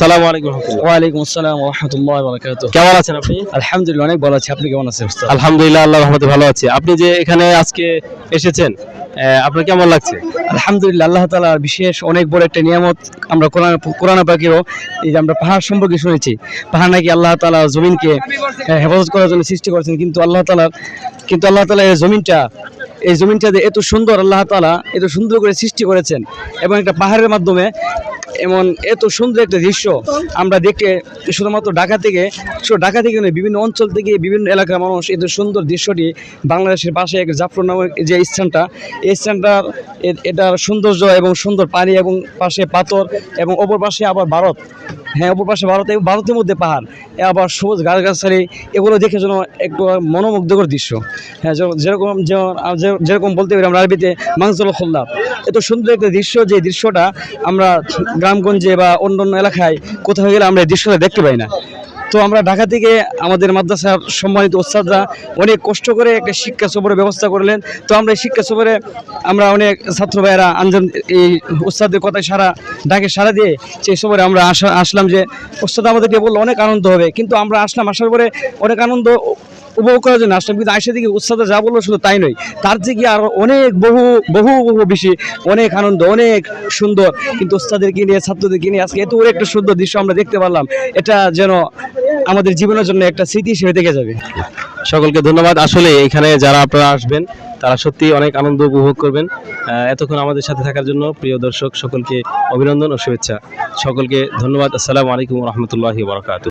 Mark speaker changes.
Speaker 1: সালাম আলাইকুম
Speaker 2: ওয়ালাইকুম আসসালাম রহমতুল্লাহ বরকাত
Speaker 1: কেমন আছেন আপনি?
Speaker 2: আলহামদুলিল্লাহ অনেক ভালো আছি। আপনি কেমন আছেন
Speaker 1: আলহামদুলিল্লাহ আল্লাহ রহমতে ভালো আছি। আপনি যে এখানে আজকে এসেছেন আপনার কেমন লাগছে?
Speaker 2: আলহামদুলিল্লাহ আল্লাহ তালার বিশেষ অনেক বড় একটা নিয়ামত আমরা কোরআন কোরআন পাখিরও এই যে আমরা পাহাড় সম্পর্কে শুনেছি। পাহাড় নাকি আল্লাহ তালা জমিনকে হেফাজত করার জন্য সৃষ্টি করেছেন কিন্তু আল্লাহ তালার কিন্তু আল্লাহ তালা এই জমিনটা এই জমিনটা যে এত সুন্দর আল্লাহ তালা এত সুন্দর করে সৃষ্টি করেছেন এবং একটা পাহাড়ের মাধ্যমে এমন এত সুন্দর একটা দৃশ্য আমরা দেখে শুধুমাত্র ঢাকা থেকে, শুধু ঢাকা থেকে নয়, বিভিন্ন অঞ্চল থেকে বিভিন্ন এলাকার মানুষ এত সুন্দর দৃশ্যটি বাংলাদেশের পাশে এক জাফর নামের যে স্থানটা, এই স্থানটার এটার সৌন্দর্য এবং সুন্দর পানি এবং পাশে পাথর এবং ওপর পাশে আবার ভারত। হ্যাঁ অপর পাশে ভারত ভারতের মধ্যে পাহাড়, আবার সবুজ গাছগাছালি, এগুলো দেখে যেন একটু মনোমুগ্ধকর দৃশ্য। হ্যাঁ যেরকম যেমন যেরকম বলতে পারি আমরা আরবিতে মাংসল খোল্লাপ এত সুন্দর একটা দৃশ্য, যে দৃশ্যটা আমরা গ্রামগঞ্জে বা অন্য অন্য এলাকায় কোথাও গেলে আমরা এই দৃশ্যটা দেখতে পাই না। তো আমরা ঢাকা থেকে আমাদের মাদ্রাসার সম্মানিত ওস্তাদরা অনেক কষ্ট করে একটা শিক্ষা সফরের ব্যবস্থা করলেন। তো আমরা এই শিক্ষা সফরে আমরা অনেক ছাত্র ভাইয়েরা আঞ্জন এই ওস্তাদের কথায় সারা ডাকে সারা দিয়ে সেই সফরে আমরা আসা আসলাম যে ওস্তাদ আমাদেরকে বলল অনেক আনন্দ হবে। কিন্তু আমরা আসলাম, আসার পরে অনেক আনন্দ উপভোগ করার জন্য আসলাম। কিন্তু আইসা দিকে উৎসাদা যা বলল শুধু তাই নয়, তার থেকে আরও অনেক বহু বহু বহু বেশি অনেক আনন্দ, অনেক সুন্দর। কিন্তু ওস্তাদেরকে নিয়ে, ছাত্রদেরকে নিয়ে আজকে এত একটা সুন্দর দৃশ্য আমরা দেখতে পারলাম। এটা যেন আমাদের জীবনের জন্য একটা স্মৃতি হিসেবে থেকে যাবে।
Speaker 1: সকলকে ধন্যবাদ। আসলে এখানে যারা আপনারা আসবেন, তারা সত্যি অনেক আনন্দ উপভোগ করবেন। এতক্ষণ আমাদের সাথে থাকার জন্য প্রিয় দর্শক, সকলকে অভিনন্দন ও শুভেচ্ছা। সকলকে ধন্যবাদ। আসসালামু আলাইকুম রহমতুল্লাহি বারকাত